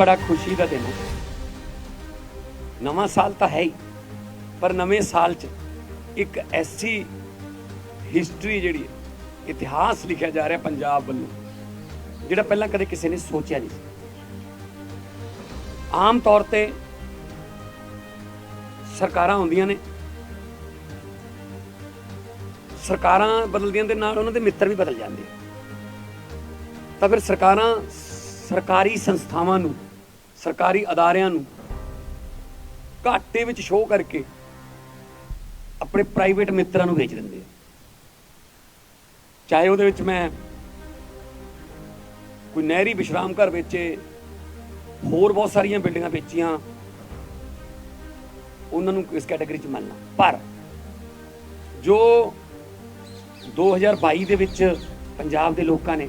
ਬੜਾ ਖੁਸ਼ੀ ਦਾ ਦਿਨ ਹੈ। ਨਵਾਂ ਸਾਲ ਤਾਂ ਹੈ ਹੀ, ਪਰ ਨਵੇਂ ਸਾਲ 'ਚ ਇੱਕ ਐਸੀ ਹਿਸਟਰੀ ਜਿਹੜੀ ਹੈ, ਇਤਿਹਾਸ ਲਿਖਿਆ ਜਾ ਰਿਹਾ ਪੰਜਾਬ ਵੱਲੋਂ, ਜਿਹੜਾ ਪਹਿਲਾਂ ਕਦੇ ਕਿਸੇ ਨੇ ਸੋਚਿਆ ਨਹੀਂ ਸੀ। ਆਮ ਤੌਰ ਤੇ ਸਰਕਾਰਾਂ ਹੁੰਦੀਆਂ ਨੇ। ਸਰਕਾਰਾਂ ਬਦਲਦੀਆਂ ਦੇ ਨਾਲ ਉਹਨਾਂ ਦੇ ਮਿੱਤਰ ਵੀ ਬਦਲ ਜਾਂਦੇ ਤਾਂ ਫਿਰ ਸਰਕਾਰਾਂ, ਸਰਕਾਰੀ ਸੰਸਥਾਵਾਂ ਨੂੰ ਸਰਕਾਰੀ ਅਦਾਰਿਆਂ ਨੂੰ ਘਾਟੇ ਵਿੱਚ ਸ਼ੋਅ ਕਰਕੇ ਆਪਣੇ ਪ੍ਰਾਈਵੇਟ ਮਿੱਤਰਾਂ ਨੂੰ ਵੇਚ ਦਿੰਦੇ ਆ। ਚਾਹੇ ਉਹਦੇ ਵਿੱਚ ਮੈਂ ਕੋਈ ਨਹਿਰੀ ਵਿਸ਼ਰਾਮ ਘਰ ਵੇਚੇ, ਹੋਰ ਬਹੁਤ ਸਾਰੀਆਂ ਬਿਲਡਿੰਗਾਂ ਵੇਚੀਆਂ, ਉਹਨਾਂ ਨੂੰ ਇਸ ਕੈਟਾਗਰੀ 'ਚ ਮੰਨਣਾ ਪਰ ਜੋ 2022 ਦੇ ਵਿੱਚ ਪੰਜਾਬ ਦੇ ਲੋਕਾਂ ਨੇ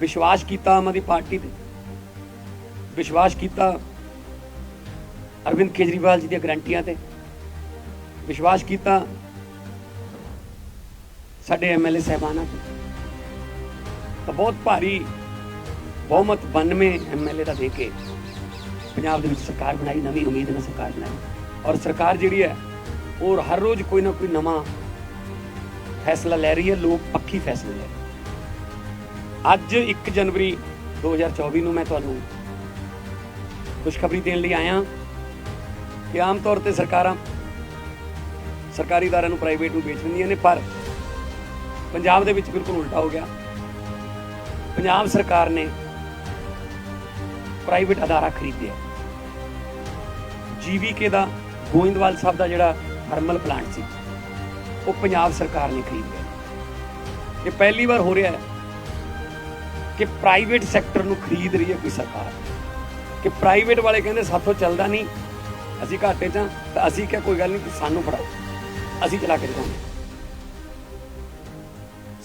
ਵਿਸ਼ਵਾਸ ਕੀਤਾ ਆਮ ਆਦਮੀ ਪਾਰਟੀ ਤੇ ਵਿਸ਼ਵਾਸ ਕੀਤਾ ਅਰਵਿੰਦ ਕੇਜਰੀਵਾਲ ਜੀ ਦੀਆਂ ਗਰੰਟੀਆਂ ਤੇ। ਵਿਸ਼ਵਾਸ ਕੀਤਾ ਸਾਡੇ ਐਮਐਲਏ ਸਹਿਬਾਨਾਂ ਤੇ। ਤਾਂ ਬਹੁਤ ਭਾਰੀ, ਬਹੁਮਤ 92 ਐਮਐਲਏ ਦਾ ਦੇ ਕੇ ਪੰਜਾਬ ਦੇ ਵਿੱਚ ਸਰਕਾਰ ਬਣਾਈ, ਨਵੀਂ ਉਮੀਦ ਨਾਲ ਸਰਕਾਰ ਬਣਾਈ। ਔਰ ਸਰਕਾਰ ਜਿਹੜੀ ਹੈ, ਉਹ ਹਰ ਰੋਜ਼ ਕੋਈ ਨਾ ਕੋਈ ਨਵਾਂ ਫੈਸਲਾ ਲੈ ਰਹੀ ਹੈ, ਲੋਕ ਪੱਖੀ ਫੈਸਲੇ ਲੈ ਰਹੇ ਅੱਜ 1 ਜਨਵਰੀ 2024 ਨੂੰ ਮੈਂ ਤੁਹਾਨੂੰ ਖੁਸ਼ਖਬਰੀ ਦੇਣ ਲਈ ਆਇਆ ਕਿ ਆਮ ਤੌਰ ਤੇ ਸਰਕਾਰਾਂ ਸਰਕਾਰੀ ਦਾਰਾਂ ਨੂੰ ਪ੍ਰਾਈਵੇਟ ਨੂੰ ਵੇਚ ਦਿੰਦੀਆਂ ਨੇ, ਪਰ ਪੰਜਾਬ ਦੇ ਵਿੱਚ ਬਿਲਕੁਲ ਉਲਟਾ ਹੋ ਗਿਆ। ਪੰਜਾਬ ਸਰਕਾਰ ਨੇ ਪ੍ਰਾਈਵੇਟ ਅਦਾਰਾ ਖਰੀਦਿਆ। ਜੀਵੀਕੇ ਦਾ ਗੋਇੰਦਵਾਲ ਸਾਹਿਬ ਦਾ ਜਿਹੜਾ ਥਰਮਲ ਪਲਾਂਟ ਸੀ, ਉਹ ਪੰਜਾਬ ਸਰਕਾਰ ਨੇ ਖਰੀਦਿਆ। ਇਹ ਪਹਿਲੀ ਵਾਰ ਹੋ ਰਿਹਾ ਹੈ ਕਿ ਪ੍ਰਾਈਵੇਟ ਸੈਕਟਰ ਨੂੰ ਖਰੀਦ ਰਹੀ ਹੈ ਕੋਈ ਸਰਕਾਰ। ਕਿ ਪ੍ਰਾਈਵੇਟ ਵਾਲੇ ਕਹਿੰਦੇ ਸਾਥੋਂ ਚੱਲਦਾ ਨਹੀਂ। ਅਸੀਂ ਘਾਟੇ 'ਚ ਹਾਂ, ਤਾਂ ਅਸੀਂ ਕਿਹਾ ਕੋਈ ਗੱਲ ਨਹੀਂ ਤੁਸੀਂ ਸਾਨੂੰ ਫੜਾਓ ਅਸੀਂ ਚਲਾ ਕੇ ਦਿਖਾਉਂਦੇ।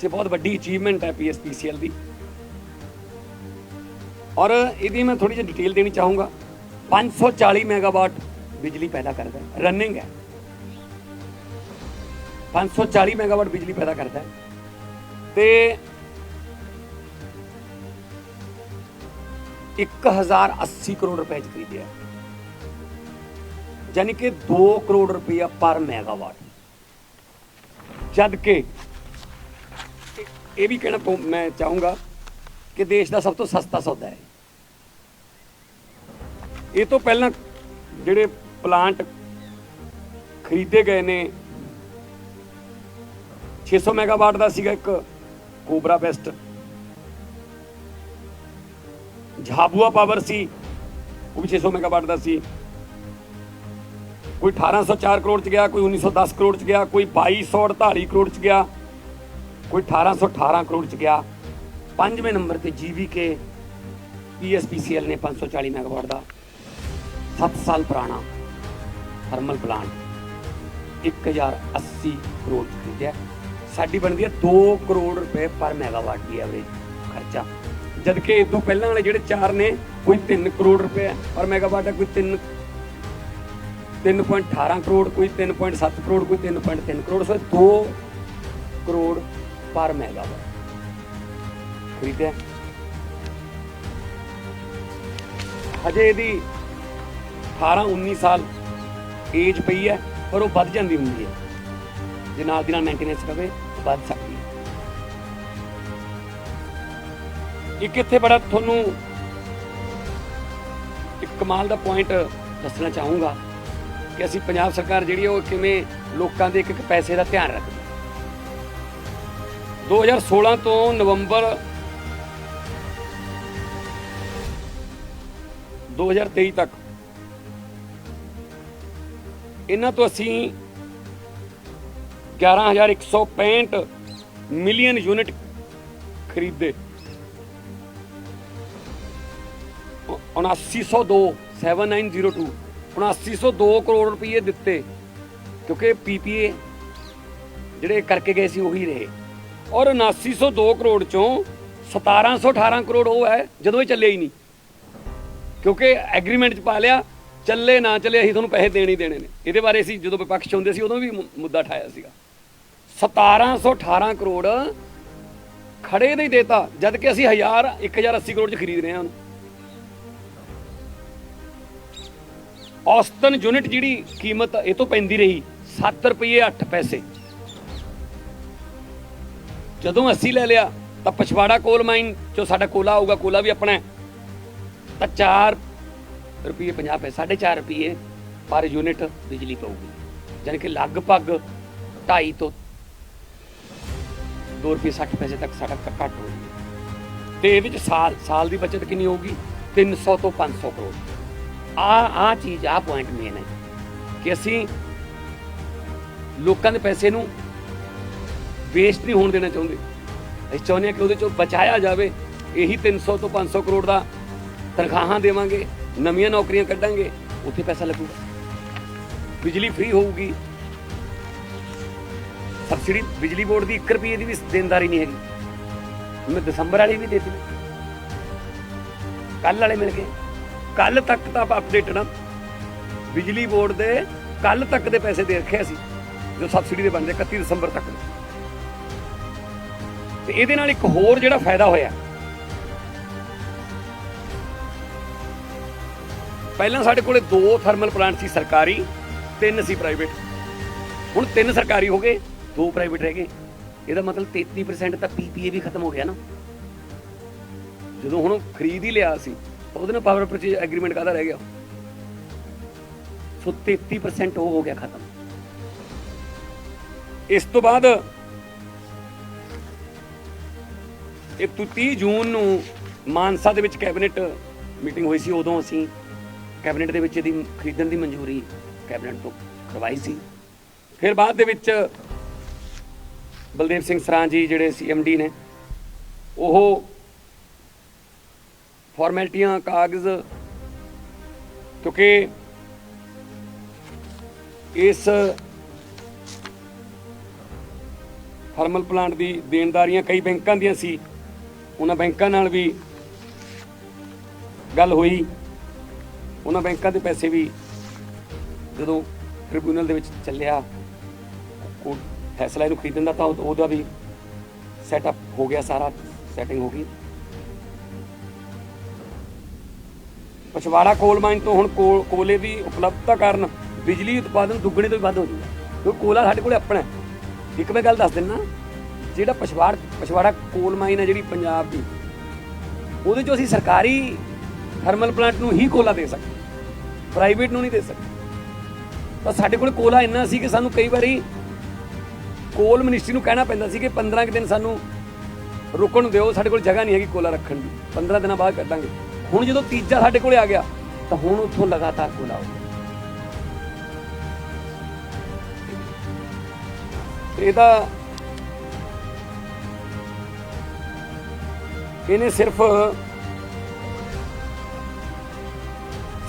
ਸੇ ਬਹੁਤ ਵੱਡੀ ਅਚੀਵਮੈਂਟ ਹੈ ਪੀਐਸਪੀਸੀਐਲ ਦੀ। ਔਰ ਇਹਦੀ ਮੈਂ ਥੋੜੀ ਜਿਹੀ ਡਿਟੇਲ ਦੇਣੀ ਚਾਹੂੰਗਾ। 540 ਮੈਗਾਵਾਟ ਬਿਜਲੀ ਪੈਦਾ ਕਰਦਾ ਹੈ ਰਨਿੰਗ ਹੈ। 540 ਮੈਗਾਵਾਟ ਬਿਜਲੀ ਪੈਦਾ ਕਰਦਾ ਹੈ। ਤੇ 1080 ਕਰੋੜ ਰੁਪਏ ਚ ਖਰੀਦਿਆ ਹੈ। ਯਾਨੀ ਕਿ 2 ਕਰੋੜ ਰੁਪਇਆ ਪਰ ਮੈਗਾਵਾਟ। ਜਦ ਕਿ ਇਹ- ਵੀ ਕਹਿਣਾ ਮੈਂ ਚਾਹੂੰਗਾ ਕਿ ਦੇਸ਼ ਦਾ ਸਭ ਤੋਂ ਸਸਤਾ ਸੌਦਾ ਹੈ। ਇਹ ਤੋਂ ਪਹਿਲਾਂ ਜਿਹੜੇ ਪਲਾਂਟ ਖਰੀਦੇ ਗਏ ਨੇ 600 ਮੈਗਾਵਾਟ ਦਾ ਸੀਗਾ ਇੱਕ ਕੋਬਰਾ ਬੈਸਟ। ਝਾਬੂਆ ਪਾਵਰ ਸੀ, ਉਹ ਵੀ 600 ਮੈਗਾਵਾਟ ਦਾ ਸੀ। ਕੋਈ 1804 ਕਰੋੜ ਚ ਗਿਆ, ਕੋਈ 1910 ਕਰੋੜ ਚ ਗਿਆ, ਕੋਈ 2248 ਕਰੋੜ ਚ ਗਿਆ, ਕੋਈ 1818 ਕਰੋੜ ਚ ਗਿਆ। ਪੰਜਵੇਂ ਨੰਬਰ ਤੇ ਜੀਵੀਕੇ ਪੀਐਸਪੀਸੀਐਲ ਨੇ 540 ਮੈਗਾਵਾਟ ਦਾ। 7 ਸਾਲ ਪੁਰਾਣਾ ਥਰਮਲ ਪਲਾਂਟ 1080 ਕਰੋੜ ਚ ਖਰੀਦਿਆ। ਸਾਡੀ ਬਣਦੀ ਹੈ 2 ਕਰੋੜ ਰੁਪਏ ਪਰ ਮੈਗਾਵਾਟ ਦੀ ਐਵਰੇਜ ਖਰਚਾ। ਜਦਕਿ ਇਹ ਤੋਂ ਪਹਿਲਾਂ ਵਾਲੇ ਜਿਹੜੇ ਚਾਰ ਨੇ, ਕੋਈ 3 ਕਰੋੜ ਰੁਪਏ ਪਰ ਮੈਗਾਵਾਟ ਹੈ ਕੋਈ 3 3.18 ਕਰੋੜ, ਕੋਈ 3.7 ਕਰੋੜ, ਕੋਈ 3.3 ਕਰੋੜ। ਸੋ 2 ਕਰੋੜ ਪਰ ਮੈਗਾਵਾਟ। ਖਰੀਦਿਆ ਹਜੇ ਇਹਦੀ 18 19 ਸਾਲ ਏਜ ਪਈ ਹੈ, ਪਰ ਉਹ ਵੱਧ ਜਾਂਦੀ ਹੁੰਦੀ ਹੈ। ਜੇ ਨਾਲ ਦੀ ਨਾਲ ਮੇਨਟੇਨੈਂਸ ਕਰੇ ਵੱਧ ਸਕਦੀ ਇੱਕ ਇੱਥੇ ਬੜਾ ਤੁਹਾਨੂੰ ਇੱਕ ਕਮਾਲ ਦਾ ਪੁਆਇੰਟ ਦੱਸਣਾ ਚਾਹੂੰਗਾ ਕਿ ਅਸੀਂ ਪੰਜਾਬ ਸਰਕਾਰ ਜਿਹੜੀ ਹੈ ਉਹ ਕਿਵੇਂ ਲੋਕਾਂ ਦੇ ਇੱਕ ਇੱਕ ਪੈਸੇ ਦਾ ਧਿਆਨ ਰੱਖਦੀ ਹੈ। 2016 ਤੋਂ ਨਵੰਬਰ 2023 ਤੱਕ ਇਹਨਾਂ ਤੋਂ ਅਸੀਂ 11165 ਮਿਲੀਅਨ ਯੂਨਿਟ ਖਰੀਦੇ। 7902 7902 7902 ਕਰੋੜ ਰੁਪਏ ਦਿੱਤੇ, ਕਿਉਂਕਿ ਪੀਪੀਏ ਜਿਹੜੇ ਕਰਕੇ ਗਏ ਸੀ ਉਹੀ ਰਹੇ। ਔਰ 7902 ਕਰੋੜ ਚੋਂ 1718 ਕਰੋੜ ਉਹ ਹੈ, ਜਦੋਂ ਇਹ ਚੱਲੇ ਹੀ ਨਹੀਂ। ਕਿਉਂਕਿ ਐਗਰੀਮੈਂਟ 'ਚ ਪਾ ਲਿਆ, ਚੱਲੇ ਨਾ ਚੱਲੇ ਅਸੀਂ ਤੁਹਾਨੂੰ ਪੈਸੇ ਦੇਣੇ ਹੀ ਦੇਣੇ ਨੇ। ਇਹਦੇ ਬਾਰੇ ਅਸੀਂ ਜਦੋਂ ਵਿਪਕਸ਼ 'ਚ ਹੁੰਦੇ ਸੀ ਉਦੋਂ ਵੀ ਮੁੱਦਾ ਠਾਇਆ ਸੀਗਾ। 1718 ਕਰੋੜ ਖੜੇ ਦੇ ਹੀ ਦੇਤਾ, ਜਦ ਕਿ ਅਸੀਂ 1000 1080 ਕਰੋੜ ਚ ਖਰੀਦ ਰਹੇ ਹਾਂ ਉਹਨੂੰ ਔਸਤਨ ਯੂਨਿਟ ਜਿਹੜੀ ਕੀਮਤ ਇਹ ਤੋਂ ਪੈਂਦੀ ਰਹੀ 7 ਰੁਪਏ 8 ਪੈਸੇ। ਜਦੋਂ ਅਸੀਂ ਲੈ ਲਿਆ, ਤਾਂ ਪਛਵਾੜਾ ਕੋਲ ਮਾਈਨ ਚੋਂ ਸਾਡਾ ਕੋਲਾ ਆਊਗਾ ਕੋਲਾ ਵੀ ਆਪਣਾ ਤਾਂ 4 ਰੁਪਏ 50 ਪੈਸੇ 4.5 ਰੁਪਏ ਪਰ ਯੂਨਿਟ ਬਿਜਲੀ ਪਊਗੀ। ਯਾਨੀ ਕਿ ਲਗਭਗ 2.5 ਤੋਂ 2 ਰੁਪਏ 60 ਪੈਸੇ ਤੱਕ ਸਾਡਾ ਘ- ਘੱਟ ਹੋਊਗੀ। ਤੇ ਇਹਦੇ ਵਿੱਚ ਸਾਲ ਸਾਲ ਦੀ ਬਚਤ ਕਿੰਨੀ ਹੋਊਗੀ? 300 ਤੋਂ 500 ਕਰੋੜ। ਆ ਆ ਚੀਜ਼, ਆ ਪੁਆਇੰਟ ਮੇਨ ਹੈ ਕਿ ਅਸੀਂ ਲੋਕਾਂ ਦੇ ਪੈਸੇ ਨੂੰ ਵੇਸਟ ਨਹੀਂ ਹੋਣ ਦੇਣਾ ਚਾਹੁੰਦੇ। ਅਸੀਂ ਚਾਹੁੰਦੇ ਹਾਂ ਕਿ ਉਹਦੇ ਚੋਂ ਬਚਾਇਆ ਜਾਵੇ। ਇਹੀ 300 ਤੋਂ 500 ਕਰੋੜ ਦਾ ਤਨਖਾਹਾਂ ਦੇਵਾਂਗੇ, ਨਵੀਆਂ ਨੌਕਰੀਆਂ ਕੱਢਾਂਗੇ, ਉੱਥੇ ਪੈਸਾ ਲੱਗੂਗਾ। ਬਿਜਲੀ ਫ੍ਰੀ ਹੋਊਗੀ। ਸਬਸਿਡੀ ਬਿਜਲੀ ਬੋਰਡ ਦੀ 1 ਰੁਪਏ ਦੀ ਵੀ ਦੇਣਦਾਰੀ ਨਹੀਂ ਹੈਗੀ। ਮੈਂ ਦਸੰਬਰ ਵਾਲੀ ਵੀ ਦੇ ਦਿੱਤੀ। ਕੱਲ ਵਾਲੇ ਮਿਲ ਗਏ। ਕੱਲ ਤੱਕ ਤਾਂ ਆਪਾਂ ਅਪਡੇਟਡ ਆ ਬਿਜਲੀ ਬੋਰਡ ਦੇ ਕੱਲ ਤੱਕ ਦੇ ਪੈਸੇ ਦੇ ਰੱਖਿਆ ਸੀ ਜੋ ਸਬਸਿਡੀ ਦੇ ਬਣਦੇ 31 ਦਸੰਬਰ ਤੱਕ ਦੇ। ਤੇ ਇਹਦੇ ਨਾਲ ਇੱਕ ਹੋਰ ਜਿਹੜਾ ਫਾਇਦਾ ਹੋਇਆ। ਪਹਿਲਾਂ ਸਾਡੇ ਕੋਲੇ ਦੋ ਥਰਮਲ ਪਲਾਂਟ ਸੀ ਸਰਕਾਰੀ, ਤਿੰਨ ਸੀ ਪ੍ਰਾਈਵੇਟ ਹੁਣ ਤਿੰਨ ਸਰਕਾਰੀ ਹੋ ਗਏ, ਦੋ ਪ੍ਰਾਈਵੇਟ ਰਹਿ ਗਏ। ਇਹਦਾ ਮਤਲਬ 33% ਤਾਂ ਪੀਪੀਏ ਵੀ ਖਤਮ ਹੋ ਗਿਆ ਨਾ। ਜਦੋਂ ਹੁਣ ਖਰੀਦ ਹੀ ਲਿਆ ਸੀ ਉਹਦੇ ਨਾਲ ਪਾਵਰ ਪਰਚੇਜ ਐਗਰੀਮੈਂਟ ਕਾਹਦਾ ਰਹਿ ਗਿਆ? ਸੋ 33% ਉਹ ਹੋ ਗਿਆ ਖਤਮ। ਇਸ ਤੋਂ ਬਾਅਦ ਇਹ 30 ਜੂਨ ਨੂੰ ਮਾਨਸਾ ਦੇ ਵਿੱਚ ਕੈਬਨਿਟ ਮੀਟਿੰਗ ਹੋਈ ਸੀ, ਉਦੋਂ ਅਸੀਂ ਕੈਬਨਿਟ ਦੇ ਵਿੱਚ ਇਹਦੀ ਖਰੀਦਣ ਦੀ ਮਨਜ਼ੂਰੀ ਕੈਬਨਿਟ ਤੋਂ ਕਰਵਾਈ ਸੀ। ਫਿਰ ਬਾਅਦ ਦੇ ਵਿੱਚ ਬਲਦੇਵ ਸਿੰਘ ਸਰਾਂ ਜੀ ਜਿਹੜੇ ਸੀਐਮਡੀ ਨੇ, ਉਹ ਫਾਰਮੈਲਿਟੀਆਂ, ਕਾਗਜ਼, ਕਿਉਂਕਿ ਇਸ ਥਰਮਲ ਪਲਾਂਟ ਦੀ ਦੇਣਦਾਰੀਆਂ ਕਈ ਬੈਂਕਾਂ ਦੀਆਂ ਸੀ। ਉਹਨਾਂ ਬੈਂਕਾਂ ਨਾਲ ਵੀ ਗੱਲ ਹੋਈ। ਉਹਨਾਂ ਬੈਂਕਾਂ ਦੇ ਪੈਸੇ ਵੀ ਜਦੋਂ ਟ੍ਰਿਬਿਊਨਲ ਦੇ ਵਿੱਚ ਚੱਲਿਆ ਉਹ ਫੈਸਲਾ ਇਹਨੂੰ ਖਰੀਦਣ ਦਾ ਤਾਂ ਉਹਦਾ ਵੀ ਸੈਟਅਪ ਹੋ ਗਿਆ ਸਾਰਾ ਸੈਟਿੰਗ ਹੋ ਗਈ। ਪਛਵਾੜਾ ਕੋਲ ਮਾਈਨ ਤੋਂ ਹੁਣ ਕੋਲ- ਕੋਲੇ ਦੀ ਉਪਲਬਧਤਾ ਕਾਰਨ ਬਿਜਲੀ ਉਤਪਾਦਨ ਦੁੱਗਣੇ ਤੋਂ ਵੀ ਵੱਧ ਹੋ ਜਾਊਗਾ ਕਿਉਂਕਿ ਕੋਲਾ ਸਾਡੇ ਕੋਲੇ ਆਪਣਾ ਇੱਕ ਮੈਂ ਗੱਲ ਦੱਸ ਦਿੰਨਾ ਜਿਹੜਾ ਪਛਵਾੜ, ਪਛਵਾੜਾ ਕੋਲ ਮਾਈਨ ਹੈ ਜਿਹੜੀ ਪੰਜਾਬ ਦੀ, ਉਹਦੇ ਚੋਂ ਅਸੀਂ ਸਰਕਾਰੀ ਥਰਮਲ ਪਲਾਂਟ ਨੂੰ ਹੀ ਕੋਲਾ ਦੇ ਸਕਦੇ ਪ੍ਰਾਈਵੇਟ ਨੂੰ ਨਹੀਂ ਦੇ ਸਕਦੇ। ਤਾਂ ਸਾਡੇ ਕੋਲ ਕੋਲਾ ਇੰਨਾ ਸੀ ਕਿ ਸਾਨੂੰ ਕਈ ਵਾਰੀ ਕੋਲ ਮਿਨਿਸਟਰੀ ਨੂੰ ਕਹਿਣਾ ਪੈਂਦਾ ਸੀ ਕਿ 15 ਕੁ ਦਿਨ ਸਾਨੂੰ ਰੁਕਣ ਨੂੰ ਦਿਓ, ਸਾਡੇ ਕੋਲ ਜਗ੍ਹਾ ਨਹੀਂ ਹੈਗੀ ਕੋਲਾ ਰੱਖਣ ਦੀ। 15 ਦਿਨਾਂ ਬਾਅਦ ਕੱਢਾਂਗੇ ਹੁਣ ਜਦੋਂ ਤੀਜਾ ਸਾਡੇ ਕੋਲੇ ਆ ਗਿਆ, ਤਾਂ ਹੁਣ ਉੱਥੋਂ ਲਗਾਤਾਰ ਕੋਲਾ ਇਹਦਾ ਇਹਨੇ ਸਿਰਫ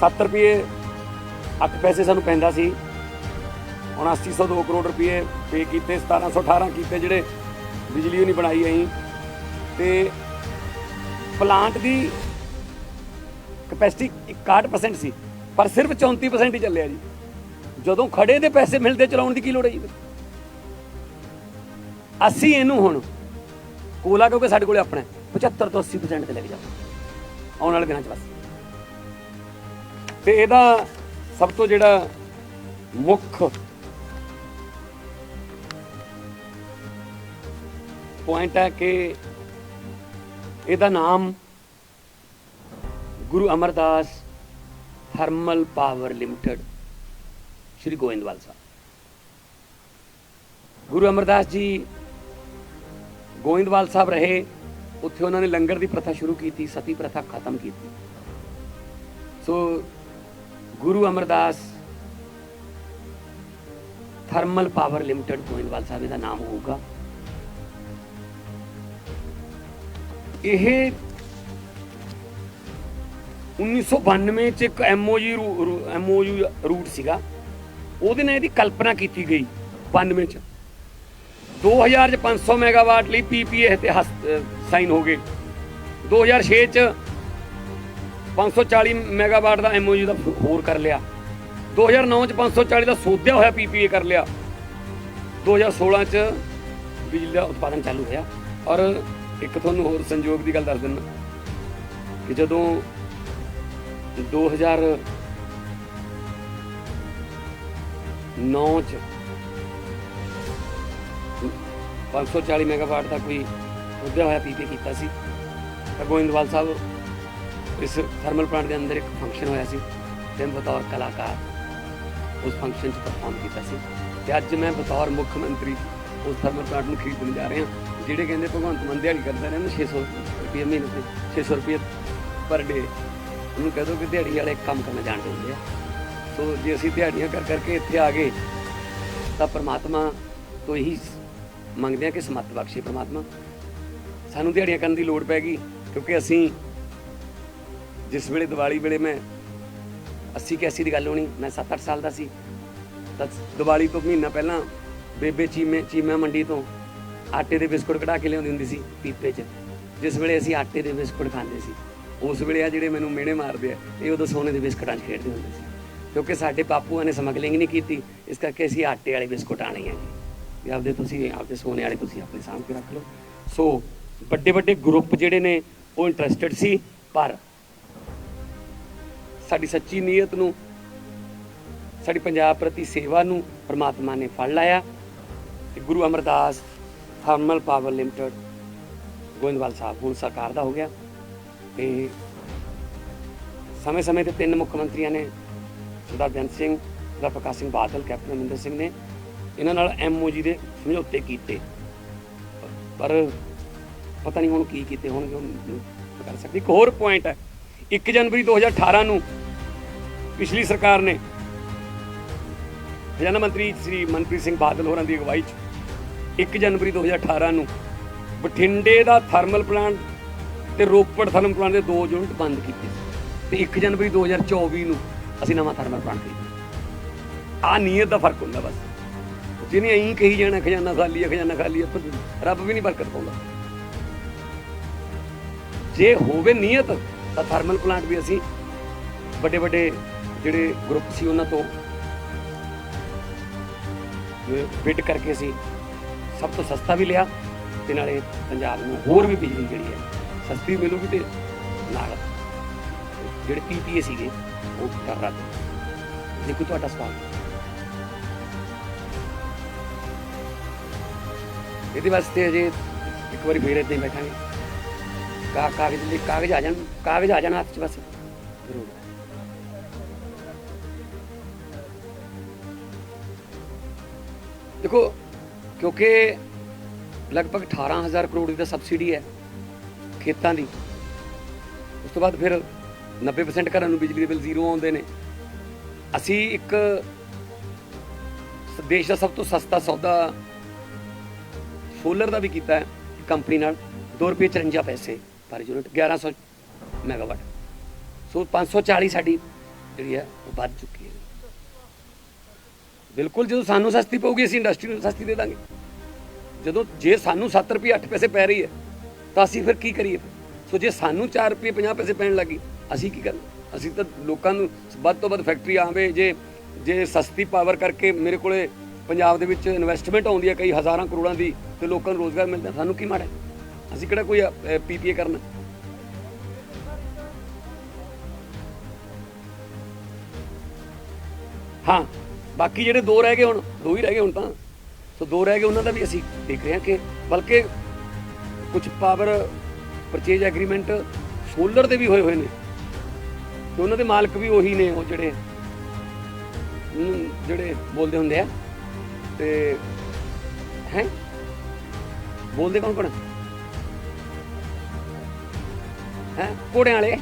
7 ਰੁਪਏ 8 ਪੈਸੇ ਸਾਨੂੰ ਪੈਂਦਾ ਸੀ। ਹੁਣ 802 ਕਰੋੜ ਰੁਪਏ ਪੇ ਕੀਤੇ 1718 ਕੀਤੇ ਜਿਹੜੇ ਬਿਜਲੀ ਉਹ ਨਹੀਂ ਬਣਾਈ ਅਸੀਂ। ਤੇ ਪਲਾਂਟ ਦੀ ਕਪੈਸਿਟੀ 61% ਸੀ ਪਰ ਸਿਰਫ 34% ਹੀ ਚੱਲਿਆ ਜੀ। ਜਦੋਂ ਖੜੇ ਦੇ ਪੈਸੇ ਮਿਲਦੇ ਚਲਾਉਣ ਦੀ ਕੀ ਲੋੜ ਹੈ ਜੀ ਅਸੀਂ ਇਹਨੂੰ ਹੁਣ ਕੋਲਾ ਕਿਉਂਕਿ ਸਾਡੇ ਕੋਲੇ ਆਪਣਾ ਹੈ, 75 ਤੋਂ 80% ਤੇ ਲੈ ਕੇ ਜਾਓ ਆਉਣ ਵਾਲੇ ਦਿਨਾਂ 'ਚ ਬਸ। ਤੇ ਇਹਦਾ ਸਭ ਤੋਂ ਜਿਹੜਾ ਮੁੱਖ ਪੁਆਇੰਟ ਹੈ ਕਿ ਇਹਦਾ ਨਾਮ Guru Amardas thermal power limited, Shri Goindwal Sahib. Guru Amardas ji Goindwal Sahib ਰਹੇ, ਉੱਥੇ ਉਹਨਾਂ ਨੇ ਲੰਗਰ ਦੀ ਪ੍ਰਥਾ ਸ਼ੁਰੂ ਕੀਤੀ, ਸਤੀ ਪ੍ਰਥਾ ਖਤਮ ਕੀਤੀ। So Guru Amardas thermal power limited Goindwal Sahib ਦਾ ਨਾਮ ਹੋਊਗਾ। ਇਹ 1992 ਚ ਇੱਕ ਐਮਓਯੂ ਐਮਓਯੂ ਰੂਟ ਸੀਗਾ। ਉਹਦੇ ਨਾਲ ਇਹਦੀ ਕਲਪਨਾ ਕੀਤੀ ਗਈ 92 ਚ। 2000 ਚ 500 ਮੈਗਾਵਾਟ ਲਈ ਪੀਪੀਏ ਤੇ ਸਾਈਨ ਹੋ ਗਏ। 2006 ਚ 540 ਮੈਗਾਵਾਟ ਦਾ ਐਮਓਯੂ ਦਾ ਹੋਰ ਕਰ ਲਿਆ। 2009 ਚ 540 ਦਾ ਸੋਧਿਆ ਹੋਇਆ ਪੀਪੀਏ ਕਰ ਲਿਆ। 2016 ਚ ਬਿਜਲੀ ਦਾ ਉਤਪਾਦਨ ਚਾਲੂ ਹੋਇਆ। ਔਰ ਇੱਕ ਤੁਹਾਨੂੰ ਹੋਰ ਸੰਯੋਗ ਦੀ ਗੱਲ ਦੱਸ ਦਿੰਦਾ। ਕਿ ਜਦੋਂ 2009 ਚ 540 ਮੈਗਾਵਾਟ ਦਾ ਕੋਈ ਉੱਦਿਆ ਹੋਇਆ ਪੀਪੀ ਕੀਤਾ ਸੀ। ਤਾਂ ਗੋਇੰਦਵਾਲ ਸਾਹਿਬ ਇਸ ਥਰਮਲ ਪਲਾਂਟ ਦੇ ਅੰਦਰ ਇੱਕ ਫੰਕਸ਼ਨ ਹੋਇਆ ਸੀ, ਤੇ ਮੈਂ ਬਤੌਰ ਕਲਾਕਾਰ ਉਸ ਫੰਕਸ਼ਨ 'ਚ ਪਰਫਾਰਮ ਕੀਤਾ ਸੀ। ਤੇ ਅੱਜ ਮੈਂ ਬਤੌਰ ਮੁੱਖ ਮੰਤਰੀ ਉਸ ਥਰਮਲ ਪਲਾਂਟ ਨੂੰ ਖਰੀਦਣ ਜਾ ਰਿਹਾ ਜਿਹੜੇ ਕਹਿੰਦੇ ਭਗਵੰਤ ਮਾਨ ਦਿਹਾੜੀ ਕਰਦਾ ਰਹਿੰਦਾ 600 ਰੁਪਏ ਮਹੀਨੇ ਤੇ 600 ਰੁਪਏ ਪਰ ਡੇ ਉਹਨੂੰ ਕਹਿ ਦੋ ਕਿ ਦਿਹਾੜੀ ਵਾਲੇ ਕੰਮ ਕਰਨਾ ਜਾਣਦੇ ਹੁੰਦੇ ਆ। ਸੋ ਜੇ ਅਸੀਂ ਦਿਹਾੜੀਆਂ ਕਰ ਕਰਕੇ ਇੱਥੇ ਆ ਗਏ, ਤਾਂ ਪ੍ਰਮਾਤਮਾ ਤੋਂ ਇਹੀ ਮੰਗਦੇ ਆ ਕਿ ਸਮੱਤ ਬਖਸ਼ੇ ਪ੍ਰਮਾਤਮਾ। ਸਾਨੂੰ ਦਿਹਾੜੀਆਂ ਕਰਨ ਦੀ ਲੋੜ ਪੈ ਗਈ, ਕਿਉਂਕਿ ਅਸੀਂ ਜਿਸ ਵੇਲੇ ਦੀਵਾਲੀ ਵੇਲੇ ਮੈਂ 80 81 ਦੀ ਗੱਲ ਹੋਣੀ, ਮੈਂ 7-8 ਸਾਲ ਦਾ ਸੀ, ਤਾਂ ਦੀਵਾਲੀ ਤੋਂ ਮਹੀਨਾ ਪਹਿਲਾਂ ਬੇਬੇ ਚੀਮੇ, ਚੀਮਾ ਮੰਡੀ ਤੋਂ ਆਟੇ ਦੇ ਬਿਸਕੁਟ ਕਢਾ ਕੇ ਲਿਆਉਂਦੀ ਹੁੰਦੀ ਸੀ ਪੀਪੇ 'ਚ। ਜਿਸ ਵੇਲੇ ਅਸੀਂ ਆਟੇ ਦੇ ਬਿਸਕੁਟ ਖਾਂਦੇ ਸੀ। ਉਸ ਵੇਲੇ ਆ ਜਿਹੜੇ ਮੈਨੂੰ ਮਿਹਣੇ ਮਾਰਦੇ ਆ, ਇਹ ਉਦੋਂ ਸੋਨੇ ਦੇ ਬਿਸਕੁਟਾਂ 'ਚ ਖੇਡਦੇ ਹੁੰਦੇ ਸੀ। ਕਿਉਂਕਿ ਸਾਡੇ ਬਾਪੂਆਂ ਨੇ ਸਮਗਲਿੰਗ ਨਹੀਂ ਕੀਤੀ, ਇਸ ਕਰਕੇ ਅਸੀਂ ਆਟੇ ਵਾਲੇ ਬਿਸਕੁਟ ਆਣੇ ਆ ਜੀ। ਆਪਦੇ ਤੁਸੀਂ, ਆਪਦੇ ਸੋਨੇ ਵਾਲੇ ਤੁਸੀਂ ਆਪਣੇ ਸਾਂਭ ਕੇ ਰੱਖ ਲਓ। ਸੋ, ਵੱਡੇ ਵੱਡੇ ਗਰੁੱਪ ਜਿਹੜੇ ਨੇ, ਉਹ ਇੰਟਰਸਟਿਡ ਸੀ, ਪਰ ਸਾਡੀ ਸੱਚੀ ਨੀਅਤ ਨੂੰ, ਸਾਡੀ ਪੰਜਾਬ ਪ੍ਰਤੀ ਸੇਵਾ ਨੂੰ ਪ੍ਰਮਾਤਮਾ ਨੇ ਫੜ ਲਾਇਆ। ਤੇ Guru Amardas thermal power limited Goindwal Sahib ਹੁਣ ਸਰਕਾਰ ਦਾ ਹੋ ਗਿਆ। ਤੇ ਸਮੇਂ-ਸਮੇਂ ਤੇ ਤਿੰਨ ਮੁੱਖ ਮੰਤਰੀਆਂ ਨੇ ਸਰਦਾਰ ਬੇਅੰਤ ਸਿੰਘ, ਸਰਦਾਰ ਪ੍ਰਕਾਸ਼ ਸਿੰਘ ਬਾਦਲ, ਕੈਪਟਨ ਅਮਰਿੰਦਰ ਸਿੰਘ ਨੇ ਇਹਨਾਂ ਨਾਲ ਐਮਓਜੀ ਦੇ ਸਮਝੌਤੇ ਕੀਤੇ। ਪਰ ਪਤਾ ਨਹੀਂ ਹੁਣ ਕੀ ਕੀਤੇ ਹੋਣਗੇ, ਹੁਣ ਕਰ ਸਕਦੀ। ਇੱਕ ਹੋਰ ਪੁਆਇੰਟ ਹੈ 1 ਜਨਵਰੀ 2018 ਨੂੰ ਪਿਛਲੀ ਸਰਕਾਰ ਨੇ ਖਜ਼ਾਨਾ ਮੰਤਰੀ ਸ੍ਰੀ ਮਨਪ੍ਰੀਤ ਸਿੰਘ ਬਾਦਲ ਹੋਰਾਂ ਦੀ ਅਗਵਾਈ 'ਚ 1 ਜਨਵਰੀ 2018 ਨੂੰ ਬਠਿੰਡੇ ਦਾ ਥਰਮਲ ਪਲਾਂਟ ਤੇ ਰੋਪੜ ਥਰਮਲ ਪਲਾਂਟ ਦੇ ਦੋ ਯੂਨਿਟ ਬੰਦ ਕੀਤੇ ਸੀ। ਤੇ 1 ਜਨਵਰੀ 2024 ਨੂੰ ਅਸੀਂ ਨਵਾਂ ਥਰਮਲ ਪਲਾਂਟ ਖਰੀਦਿਆ ਆ ਨੀਅਤ ਦਾ ਫ਼ਰਕ ਹੁੰਦਾ ਬਸ। ਜਿਹਨੇ ਐਂ ਕਹੀ ਜਾਣਾ, ਖਜ਼ਾਨਾ ਖਾਲੀ ਹੈ ਖਜ਼ਾਨਾ ਖਾਲੀ ਹੈ ਪਰ ਰੱਬ ਵੀ ਨਹੀਂ ਬਰਕਤ ਪਾਉਂਦਾ। ਜੇ ਹੋਵੇ ਨੀਅਤ, ਤਾਂ ਥਰਮਲ ਪਲਾਂਟ ਵੀ ਅਸੀਂ ਵੱਡੇ ਵੱਡੇ ਜਿਹੜੇ ਗਰੁੱਪ ਸੀ ਉਹਨਾਂ ਤੋਂ ਬਿਡ ਕਰਕੇ ਅਸੀਂ ਸਭ ਤੋਂ ਸਸਤਾ ਵੀ ਲਿਆ ਤੇ ਨਾਲੇ ਪੰਜਾਬ ਨੂੰ ਹੋਰ ਵੀ ਬਿਜਲੀ ਜਿਹੜੀ ਹੈ ਸਸਤੀ ਮਿਲੂਗੀ ਤੇ ਨਾਲ ਜਿਹੜੇ ਪੀਪੀਏ ਸੀਗੇ, ਉਹ ਕਰ ਰੱਦ। ਦੇਖੋ ਤੁਹਾਡਾ ਸਵਾਲ। ਇਹਦੇ ਵਾਸਤੇ ਅਜੇ ਇੱਕ ਵਾਰੀ ਫੇਰ ਇੱਥੇ ਹੀ ਬੈਠਾਂਗੇ। ਕਾ ਕਾਗਜ਼ ਲਈ ਕਾਗਜ਼ ਆ ਜਾਣ, ਕਾਗਜ਼ ਆ ਜਾਣ ਹੱਥ 'ਚ ਬਸ। ਜ਼ਰੂਰ। ਦੇਖੋ, ਕਿਉਂਕਿ ਲਗਭਗ 18000 ਕਰੋੜ ਦੀ ਤਾਂ ਸਬਸਿਡੀ ਹੈ। ਖੇਤਾਂ ਦੀ। ਉਸ ਤੋਂ ਬਾਅਦ ਫਿਰ 90% ਘਰਾਂ ਨੂੰ ਬਿਜਲੀ ਦੇ ਬਿੱਲ ਜ਼ੀਰੋ ਆਉਂਦੇ ਨੇ। ਅਸੀਂ ਇੱਕ ਦੇਸ਼ ਦਾ ਸਭ ਤੋਂ ਸਸਤਾ ਸੌਦਾ ਸੋਲਰ ਦਾ ਵੀ ਕੀਤਾ ਹੈ ਕੰਪਨੀ ਨਾਲ। 2 ਰੁਪਏ 54 ਪੈਸੇ ਪਰ ਯੂਨਿਟ 1100 ਮੈਗਾਵਾਟ। ਸੋ 540 ਸਾਡੀ ਜਿਹੜੀ ਹੈ, ਉਹ ਵੱਧ ਚੁੱਕੀ ਹੈ। ਬਿਲਕੁਲ ਜਦੋਂ ਸਾਨੂੰ ਸਸਤੀ ਪਊਗੀ, ਅਸੀਂ ਇੰਡਸਟਰੀ ਨੂੰ ਸਸਤੀ ਦੇ ਦਾਂਗੇ। ਜਦੋਂ ਜੇ ਸਾਨੂੰ 7 ਰੁਪਏ 8 ਪੈਸੇ ਪੈ ਰਹੀ ਹੈ ਤਾਂ ਅਸੀਂ ਫਿਰ ਕੀ ਕਰੀਏ ਸੋ ਜੇ ਸਾਨੂੰ 4 ਰੁਪਏ 50 ਪੈਸੇ ਪੈਣ ਲੱਗੀ ਅਸੀਂ ਕੀ ਕਰਾਂ ਅਸੀਂ ਤਾਂ ਲੋਕਾਂ ਨੂੰ ਵੱਧ ਤੋਂ ਵੱਧ ਫੈਕਟਰੀ ਆਵੇ, ਜੇ ਜੇ ਸਸਤੀ ਪਾਵਰ ਕਰਕੇ ਮੇਰੇ ਕੋਲੇ ਪੰਜਾਬ ਦੇ ਵਿੱਚ ਇਨਵੈਸਟਮੈਂਟ ਆਉਂਦੀ ਹੈ ਕਈ ਹਜ਼ਾਰਾਂ ਕਰੋੜਾਂ ਦੀ, ਤੇ ਲੋਕਾਂ ਨੂੰ ਰੋਜ਼ਗਾਰ ਮਿਲਦਾ ਸਾਨੂੰ ਕੀ ਮਾੜਾ ਅਸੀਂ ਕਿਹੜਾ ਕੋਈ ਪੀਪੀਏ ਕਰਨਾ? ਹਾਂ, ਬਾਕੀ ਜਿਹੜੇ ਦੋ ਰਹਿ ਗਏ ਹੁਣ, ਦੋ ਹੀ ਰਹਿ ਗਏ ਹੁਣ ਤਾਂ। ਸੋ ਦੋ ਰਹਿ ਗਏ, ਉਹਨਾਂ ਦਾ ਵੀ ਅਸੀਂ ਦੇਖ ਰਹੇ ਹਾਂ ਕਿ ਬਲਕਿ ਕੁਝ ਪਾਵਰ ਪਰਚੇਜ ਐਗਰੀਮੈਂਟ ਸੋਲਰ ਦੇ ਵੀ ਹੋਏ ਹੋਏ ਨੇ। ਤੇ ਉਹਨਾਂ ਦੇ ਮਾਲਕ ਵੀ ਉਹੀ ਨੇ, ਉਹ ਜਿਹੜੇ ਜਿਹੜੇ ਬੋਲਦੇ ਹੁੰਦੇ ਆ। ਤੇ ਹੈ? ਬੋਲਦੇ ਕੌਣ ਕੌਣ? ਹੈ? ਘੋੜਿਆਂ ਵਾਲੇ।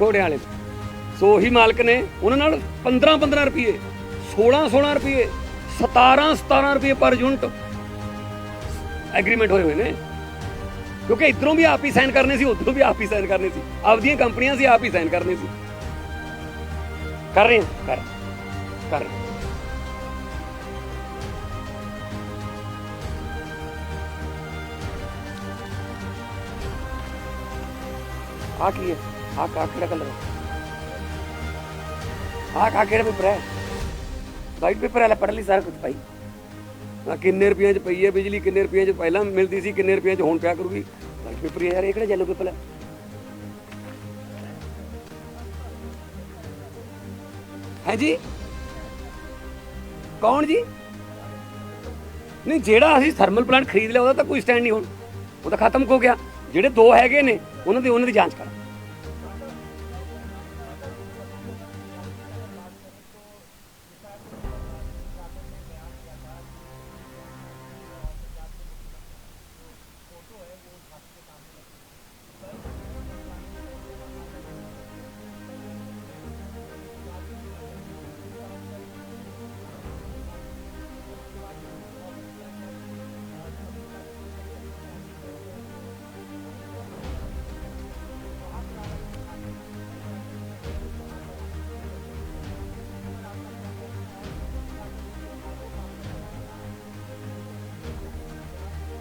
ਘੋੜਿਆਂ ਵਾਲੇ। ਸੋ ਉਹੀ ਮਾਲਕ ਨੇ, ਉਹਨਾਂ ਨਾਲ 15 15 ਰੁਪਏ 16 16 ਰੁਪਏ 17 17 ਰੁਪਏ ਪਰ ਯੂਨਿਟ। ਐਗਰੀਮੈਂਟ ਹੋਏ ਹੋਏ ਨੇ। ਕਿਉਂਕਿ ਇਧਰੋਂ ਵੀ ਆਪ ਹੀ ਸਾਈਨ ਕਰਨੇ ਸੀ, ਉਧਰੋਂ ਵੀ ਆਪ ਹੀ ਸਾਈਨ ਕਰਨੇ ਸੀ। ਆਪਦੀਆਂ ਕੰਪਨੀਆਂ ਸੀ, ਆਪ ਹੀ ਸਾਈਨ ਕਰਨੇ ਸੀ। ਕਰ ਰਹੇ ਕਰ ਕਰ ਆ ਕੀ ਹੈ? ਆ ਕਾ ਕਿਹੜਾ ਕਲਰ ਹੈ? ਆ ਕਾ ਕਿਹੜਾ ਪੇਪਰ ਹੈ? ਵਾਈਟ ਪੇਪਰ ਹੈ ਲੈ ਪੜ੍ਹ ਲਈ ਸਾਰਾ ਕੁਝ ਭਾਈ। ਆ ਕਿੰਨੇ ਰੁਪਈਆਂ 'ਚ ਪਈ ਹੈ ਬਿਜਲੀ, ਕਿੰਨੇ ਰੁਪਈਆਂ 'ਚ ਪਹਿਲਾਂ ਮਿਲਦੀ ਸੀ, ਕਿੰਨੇ ਰੁਪਈਆਂ 'ਚ ਹੁਣ ਪਿਆ ਕਰੂਗੀ। ਵਾਈਟ ਪੇਪਰ ਯਾਰ, ਇਹ ਕਿਹੜਾ ਯੈਲੋ ਪੇਪਰ ਹੈ? ਹੈ ਜੀ? ਕੌਣ ਜੀ? ਨਹੀਂ, ਜਿਹੜਾ ਅਸੀਂ ਥਰਮਲ ਪਲਾਂਟ ਖਰੀਦ ਲਿਆ, ਉਹਦਾ ਤਾਂ ਕੋਈ ਸਟੈਂਡ ਨਹੀਂ ਹੁਣ। ਉਹ ਤਾਂ ਖਤਮ ਹੋ ਗਿਆ। ਜਿਹੜੇ ਦੋ ਹੈਗੇ ਨੇ, ਉਹਨਾਂ ਦੀ ਉਹਨਾਂ ਦੀ ਜਾਂਚ ਕਰ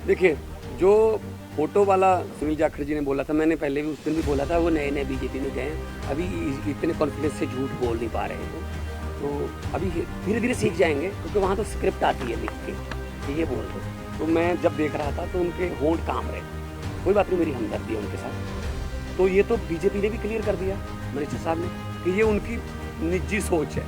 देखिए, जो फ़ोटो वाला सुनील जाखड़ जी ने बोला था, मैंने पहले भी उस दिन भी बोला था, वो नए नए बीजेपी में गए हैं, अभी इतने कॉन्फिडेंस से झूठ बोल नहीं पा रहे हैं तो अभी धीरे धीरे सीख जाएँगे, क्योंकि वहाँ तो स्क्रिप्ट आती है लिख के ये बोल दो। तो मैं जब देख रहा था तो उनके होंठ काम रहे। कोई बात नहीं, मेरी हमदर्दी है उनके साथ। तो ये तो बीजेपी ने भी क्लियर कर दिया मिनिस्टर साहब ने, कि ये उनकी निजी सोच है।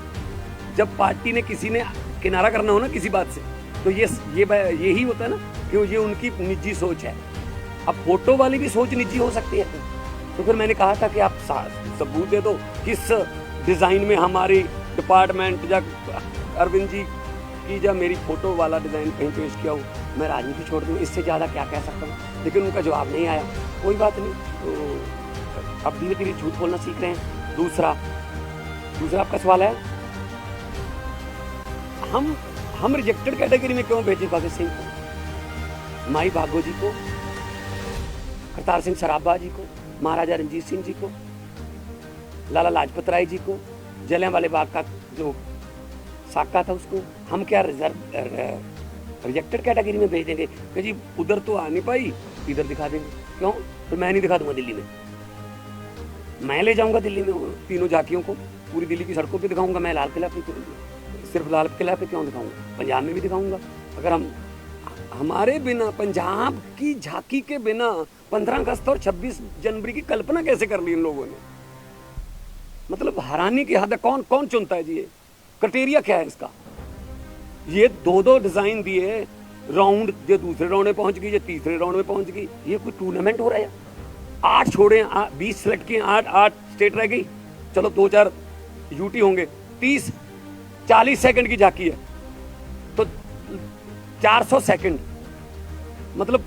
जब पार्टी ने किसी ने किनारा करना हो ना किसी बात से तो ये ये यही होता है ना कि ये उनकी निजी सोच है। अब फ़ोटो वाली भी सोच निजी हो सकती है। तो फिर मैंने कहा था कि आप सबूत दे दो, किस डिज़ाइन में हमारी डिपार्टमेंट या अरविंद जी की या मेरी फ़ोटो वाला डिज़ाइन कहीं पेश किया हो, मैं राजनीति छोड़ दूँ। इससे ज़्यादा क्या कह सकता हूँ? लेकिन उनका जवाब नहीं आया। कोई बात नहीं। तो अब धीरे धीरे झूठ बोलना सीख रहे हैं। दूसरा दूसरा आपका सवाल है? हम हम रिजेक्टेड कैटेगरी में क्यों भेजे भगत सिंह को? माई भागो जी को, करतार सिंह सराबा जी को, महाराजा रंजीत सिंह जी को, लाला लाजपत राय जी को जलियाँ वाले बाग का जो साका था उसको हम क्या रिज़र्व रिजेक्टेड कैटेगरी में भेज देंगे? कि जी, उधर तो आ नहीं पाई, इधर दिखा देंगे। क्यों? तो मैं नहीं दिखा दूँगा दिल्ली में। मैं ले जाऊँगा दिल्ली में तीनों झांकियों को, पूरी दिल्ली की सड़कों पे दिखाऊँगा, मैं लाल किला पे सिर्फ़ लाल किला पे क्यों दिखाऊँगा? पंजाब में भी दिखाऊँगा। अगर हम, हमारे बिना, पंजाब की झांकी के बिना पंद्रह अगस्त और छब्बीस जनवरी की कल्पना कैसे कर ली इन लोगों ने? मतलब हैरानी की हद कौन कौन चुनता है जी ये? क्राइटेरिया क्या है इसका? ये दो दो डिज़ाइन दिए, राउंड ये दूसरे राउंड में पहुँच गई ये तीसरे राउंड में पहुँच गई, ये कोई टूर्नामेंट हो रहा है? आठ छोड़े बीस सेलेक्ट किए, आठ आठ स्टेट रह गई। चलो दो चार यूटी होंगे। तीस चालीस सेकंड की झांकी है। तो 400 सेकंड। मतलब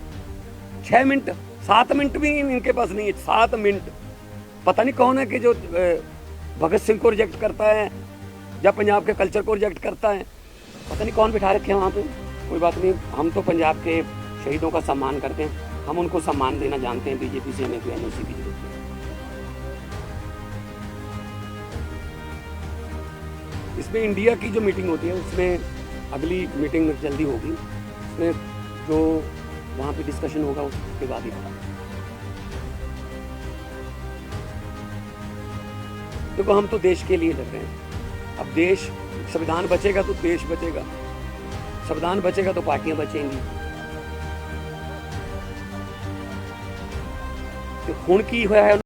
छह मिनट, सात मिनट भी इनके पास नहीं है, सात मिनट। पता नहीं कौन है कि जो भगत सिंह को रिजेक्ट करता है, या पंजाब के कल्चर को रिजेक्ट करता है। पता नहीं कौन बिठा रखे हैं वहाँ पे। कोई बात नहीं, हम तो पंजाब के शहीदों का सम्मान करते हैं। हम उनको सम्मान देना जानते हैं, बीजेपी से कोई एनओसी की ज़रूरत इसमें इंडिया की जो मीटिंग होती है, उसमें अगली मीटिंग जल्दी होगी। उसमें जो वहाँ पे डिस्कशन होगा, उसके बाद ही होगा। देखो, हम तो देश के लिए लड़ रहे हैं। अब देश, संविधान बचेगा तो देश बचेगा। संविधान बचेगा तो पार्टियाँ बचेंगी। तो हूँ की हुआ है